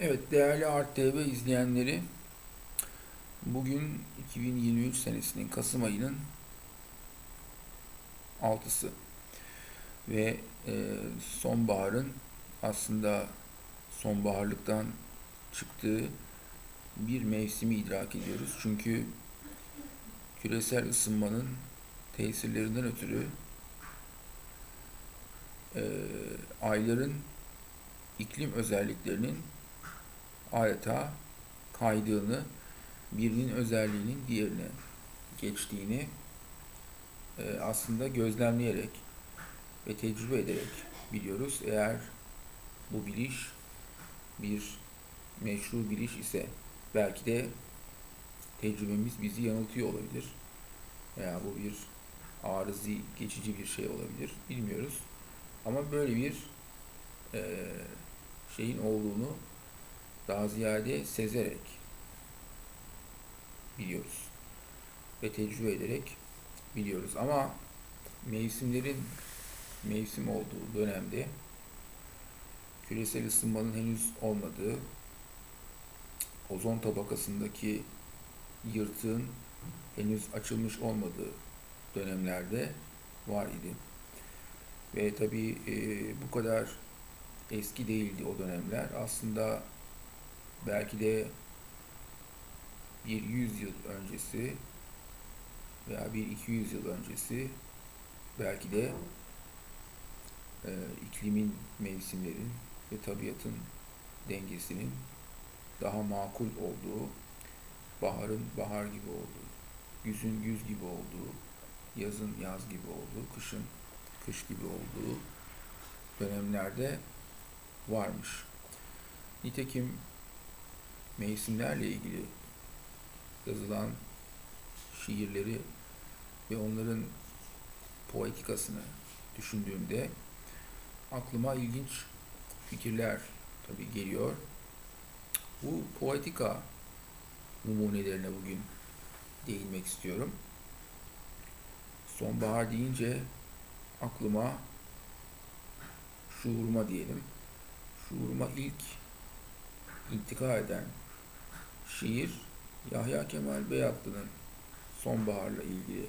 Evet değerli Art TV izleyenleri bugün 2023 senesinin Kasım ayının 6'sı ve e, sonbaharın aslında sonbaharlıktan çıktığı bir mevsimi idrak ediyoruz. Çünkü küresel ısınmanın tesirlerinden ötürü e, ayların iklim özelliklerinin adeta kaydığını, birinin özelliğinin diğerine geçtiğini e, aslında gözlemleyerek ve tecrübe ederek biliyoruz. Eğer bu biliş bir meşru biliş ise belki de tecrübemiz bizi yanıltıyor olabilir. Veya bu bir arızi, geçici bir şey olabilir. Bilmiyoruz. Ama böyle bir e, şeyin olduğunu daha ziyade sezerek biliyoruz ve tecrübe ederek biliyoruz. Ama mevsimlerin mevsim olduğu dönemde küresel ısınmanın henüz olmadığı, ozon tabakasındaki yırtığın henüz açılmış olmadığı dönemlerde var idi. Ve tabii e, bu kadar eski değildi o dönemler. Aslında belki de bir 100 yıl öncesi veya bir 200 yıl öncesi belki de e, iklimin, mevsimlerin ve tabiatın dengesinin daha makul olduğu, baharın bahar gibi olduğu, güzün güz gibi olduğu, yazın yaz gibi olduğu, kışın kış gibi olduğu dönemlerde varmış. Nitekim mevsimlerle ilgili yazılan şiirleri ve onların poetikasını düşündüğümde aklıma ilginç fikirler tabii geliyor. Bu poetika numunelerine bugün değinmek istiyorum. Sonbahar deyince aklıma şuuruma diyelim. Şuuruma ilk intika eden şiir Yahya Kemal Beyatlı'nın sonbaharla ilgili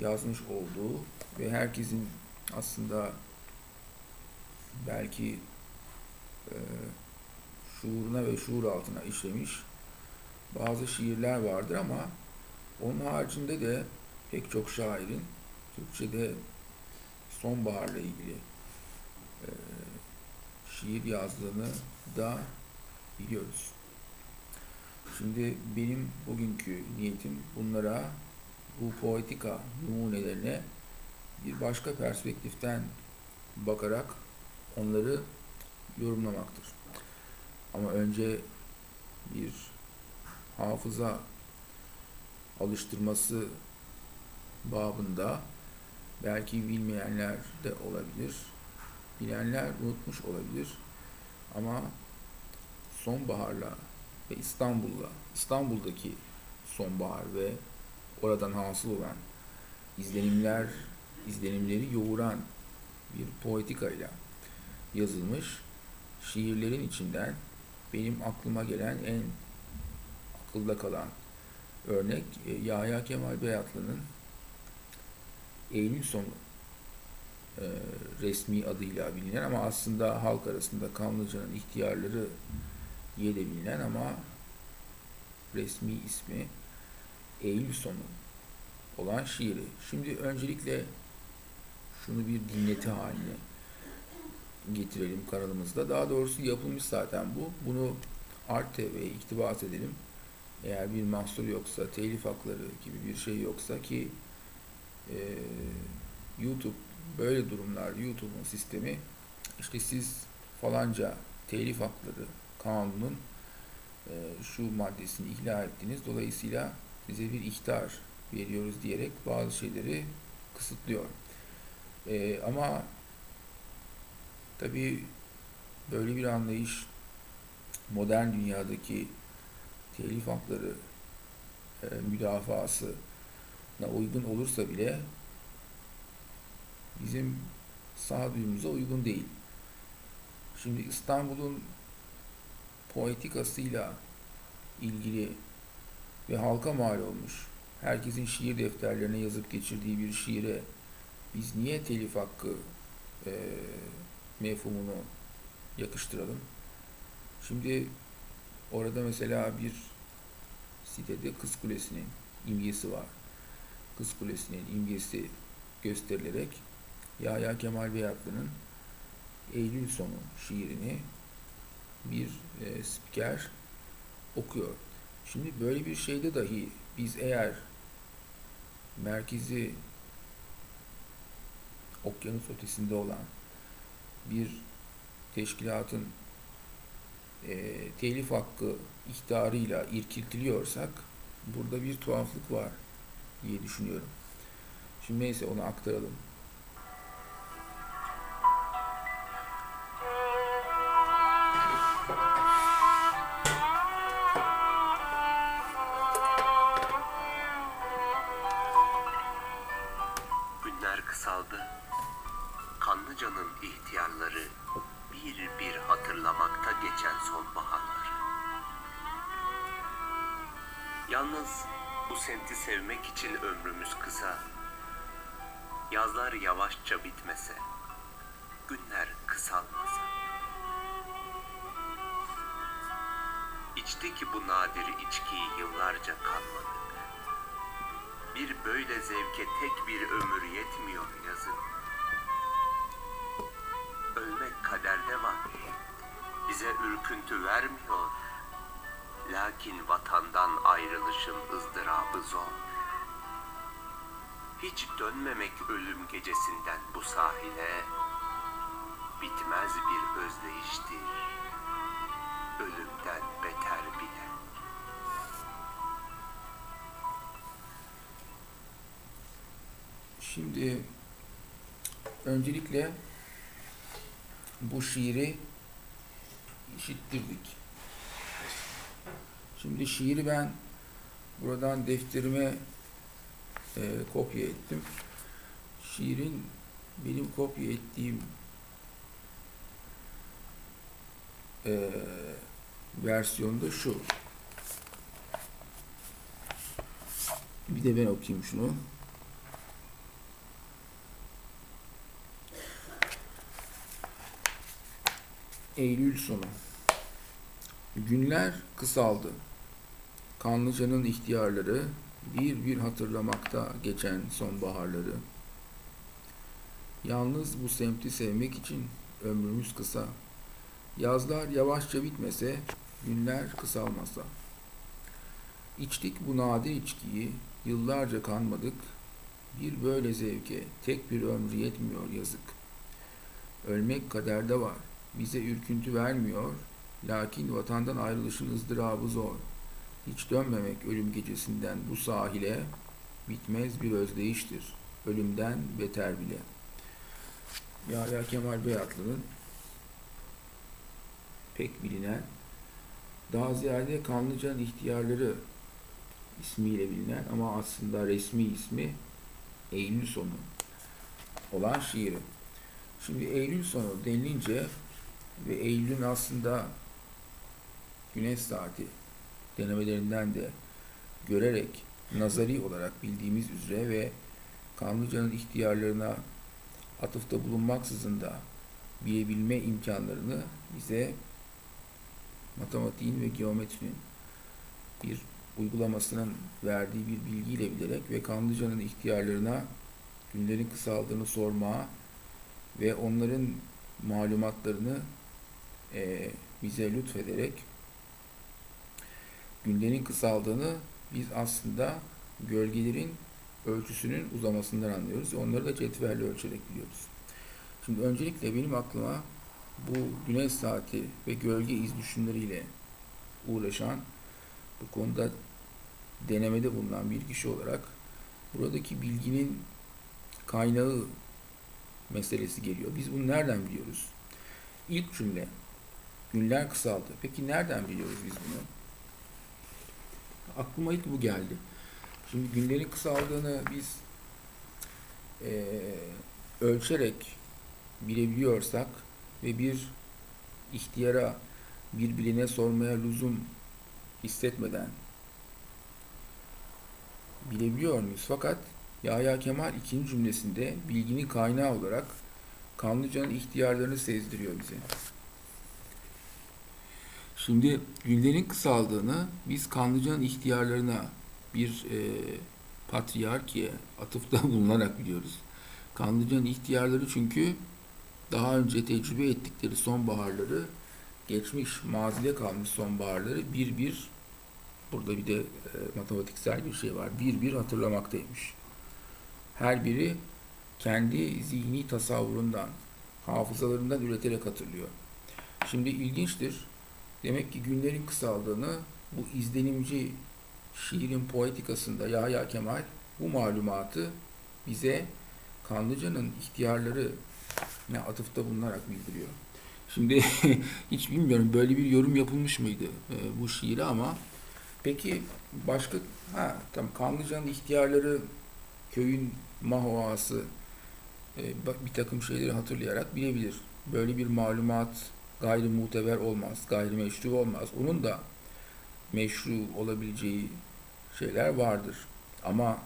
yazmış olduğu ve herkesin aslında belki e, şuuruna ve şuur altına işlemiş bazı şiirler vardır ama onun haricinde de pek çok şairin Türkçe'de sonbaharla ilgili e, şiir yazdığını da biliyoruz. Şimdi benim bugünkü niyetim bunlara bu poetika numunelerine bir başka perspektiften bakarak onları yorumlamaktır. Ama önce bir hafıza alıştırması babında belki bilmeyenler de olabilir. Bilenler unutmuş olabilir. Ama sonbaharla ve İstanbul'la, İstanbul'daki sonbahar ve oradan hasıl olan izlenimler, izlenimleri yoğuran bir poetikayla yazılmış şiirlerin içinden benim aklıma gelen en akılda kalan örnek e, Yahya Kemal Beyatlı'nın Eylül sonu e, resmi adıyla bilinen ama aslında halk arasında Kanlıca'nın ihtiyarları diye de bilinen ama resmi ismi Eylül sonu olan şiiri. Şimdi öncelikle şunu bir dinleti haline getirelim kanalımızda. Daha doğrusu yapılmış zaten bu. Bunu Art TV'ye iktibas edelim. Eğer bir mahsur yoksa, telif hakları gibi bir şey yoksa ki e, YouTube böyle durumlar YouTube'un sistemi işte siz falanca telif hakları kanunun e, şu maddesini ihlal ettiniz. Dolayısıyla size bir ihtar veriyoruz diyerek bazı şeyleri kısıtlıyor. E, ama tabii böyle bir anlayış modern dünyadaki telif hakları e, müdafasına uygun olursa bile bizim sağduyumuza uygun değil. Şimdi İstanbul'un poetikasıyla ilgili ve halka mal olmuş, herkesin şiir defterlerine yazıp geçirdiği bir şiire biz niye telif hakkı e, mefhumunu yakıştıralım? Şimdi orada mesela bir sitede Kız Kulesi'nin imgesi var. Kız Kulesi'nin imgesi gösterilerek Yahya Kemal Beyatlı'nın Eylül sonu şiirini bir e, spiker okuyor. Şimdi böyle bir şeyde dahi biz eğer merkezi okyanus ötesinde olan bir teşkilatın e, telif hakkı ihtarıyla irkiltiliyorsak burada bir tuhaflık var diye düşünüyorum. Şimdi neyse onu aktaralım. Sevmek için ömrümüz kısa. Yazlar yavaşça bitmese, günler kısalmasa. İçtik bu nadir içkiyi yıllarca kalmadık. Bir böyle zevke tek bir ömür yetmiyor yazık. Ölmek kaderde var. Bize ürküntü vermiyor. Lakin vatandan ayrılışın ızdırabı zor. Hiç dönmemek ölüm gecesinden bu sahile bitmez bir özdeyiştir. Ölümden beter bile. Şimdi öncelikle bu şiiri işittirdik. Şimdi şiiri ben buradan defterime e, kopya ettim. Şiirin benim kopya ettiğim e, versiyonda şu. Bir de ben okuyayım şunu. Eylül sonu. Günler kısaldı. Kanlıca'nın ihtiyarları bir bir hatırlamakta geçen sonbaharları. Yalnız bu semti sevmek için ömrümüz kısa. Yazlar yavaşça bitmese, günler kısalmasa. İçtik bu nadir içkiyi, yıllarca kanmadık. Bir böyle zevke tek bir ömrü yetmiyor yazık. Ölmek kaderde var bize ürküntü vermiyor. Lakin vatandan ayrılışın ızdırabı zor. Hiç dönmemek ölüm gecesinden bu sahile bitmez bir özdeyiştir. Ölümden beter bile. Yahya Kemal Beyatlı'nın pek bilinen daha ziyade Kanlıca'nın ihtiyarları ismiyle bilinen ama aslında resmi ismi Eylül sonu olan şiiri. Şimdi Eylül sonu denilince ve Eylül'ün aslında güneş saati denemelerinden de görerek nazari olarak bildiğimiz üzere ve Kanlıca'nın ihtiyarlarına atıfta bulunmaksızın da bilebilme imkanlarını bize matematiğin ve geometrinin bir uygulamasının verdiği bir bilgiyle bilerek ve Kanlıca'nın ihtiyarlarına günlerin kısaldığını sormaya ve onların malumatlarını e, bize lütfederek günlerin kısaldığını biz aslında gölgelerin ölçüsünün uzamasından anlıyoruz. Onları da cetvelle ölçerek biliyoruz. Şimdi öncelikle benim aklıma bu güneş saati ve gölge iz düşümleriyle uğraşan bu konuda denemede bulunan bir kişi olarak buradaki bilginin kaynağı meselesi geliyor. Biz bunu nereden biliyoruz? İlk cümle günler kısaldı. Peki nereden biliyoruz biz bunu? Aklıma ilk bu geldi. Şimdi günlerin kısaldığını biz e, ölçerek bilebiliyorsak ve bir ihtiyara birbirine sormaya lüzum hissetmeden bilebiliyor muyuz? Fakat Yahya Kemal ikinci cümlesinde bilginin kaynağı olarak Kanlıca'nın ihtiyarlarını sezdiriyor bize. Şimdi günlerin kısaldığını biz Kanlıca'nın ihtiyarlarına bir e, patriarkiye atıfta bulunarak biliyoruz. Kanlıca'nın ihtiyarları çünkü daha önce tecrübe ettikleri sonbaharları geçmiş, mazide kalmış sonbaharları bir bir burada bir de e, matematiksel bir şey var. Bir bir hatırlamaktaymış. Her biri kendi zihni tasavvurundan, hafızalarından üreterek hatırlıyor. Şimdi ilginçtir. Demek ki günlerin kısaldığını bu izlenimci şiirin poetikasında Yahya Kemal bu malumatı bize Kanlıca'nın ihtiyarları ne atıfta bulunarak bildiriyor. Şimdi hiç bilmiyorum böyle bir yorum yapılmış mıydı e, bu şiire ama peki başka ha tam Kanlıca'nın ihtiyarları köyün mahoası e, bir takım şeyleri hatırlayarak bilebilir. Böyle bir malumat gayri muteber olmaz, gayri meşru olmaz. Onun da meşru olabileceği şeyler vardır. Ama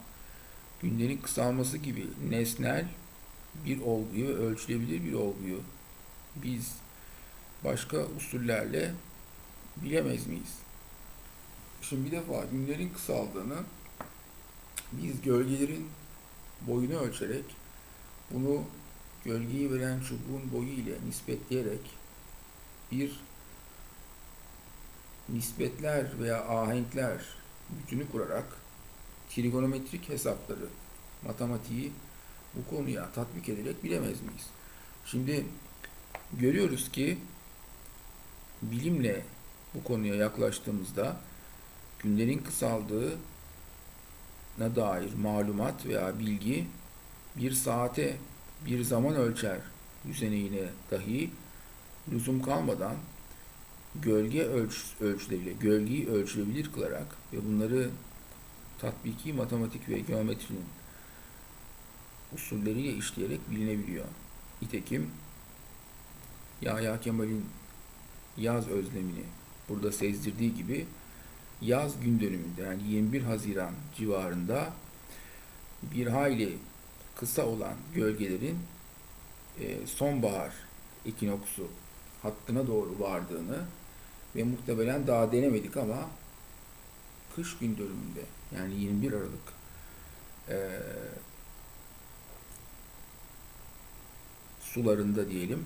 günlerin kısalması gibi nesnel bir olguyu, ölçülebilir bir olguyu biz başka usullerle bilemez miyiz? Şimdi bir defa günlerin kısaldığını biz gölgelerin boyunu ölçerek bunu gölgeyi veren çubuğun boyu ile nispetleyerek bir nispetler veya ahenkler bütünü kurarak trigonometrik hesapları, matematiği bu konuya tatbik ederek bilemez miyiz? Şimdi görüyoruz ki bilimle bu konuya yaklaştığımızda günlerin kısaldığına dair malumat veya bilgi bir saate bir zaman ölçer düzeneğine dahi lüzum kalmadan gölge ölç ölçüleriyle gölgeyi ölçülebilir kılarak ve bunları tatbiki matematik ve geometrinin usulleriyle işleyerek bilinebiliyor. Nitekim Yahya Kemal'in yaz özlemini burada sezdirdiği gibi yaz gün dönümünde yani 21 Haziran civarında bir hayli kısa olan gölgelerin e, sonbahar ekinoksu hattına doğru vardığını ve muhtemelen daha denemedik ama kış gün dönümünde yani 21 Aralık e, sularında diyelim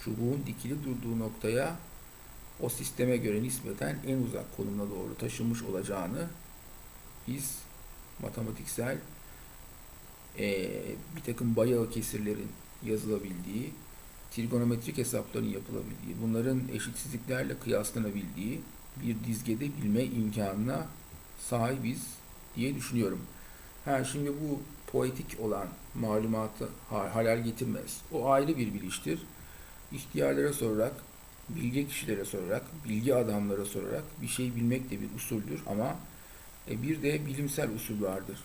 çubuğun dikili durduğu noktaya o sisteme göre nispeten en uzak konumuna doğru taşınmış olacağını biz matematiksel eee, bir takım bayağı kesirlerin yazılabildiği, trigonometrik hesapların yapılabildiği, bunların eşitsizliklerle kıyaslanabildiği bir dizgede bilme imkanına sahibiz diye düşünüyorum. Ha şimdi bu poetik olan malumatı ha- halal getirmez. O ayrı bir biliştir. İhtiyarlara sorarak, bilge kişilere sorarak, bilgi adamlara sorarak bir şey bilmek de bir usuldür ama e, bir de bilimsel usul vardır.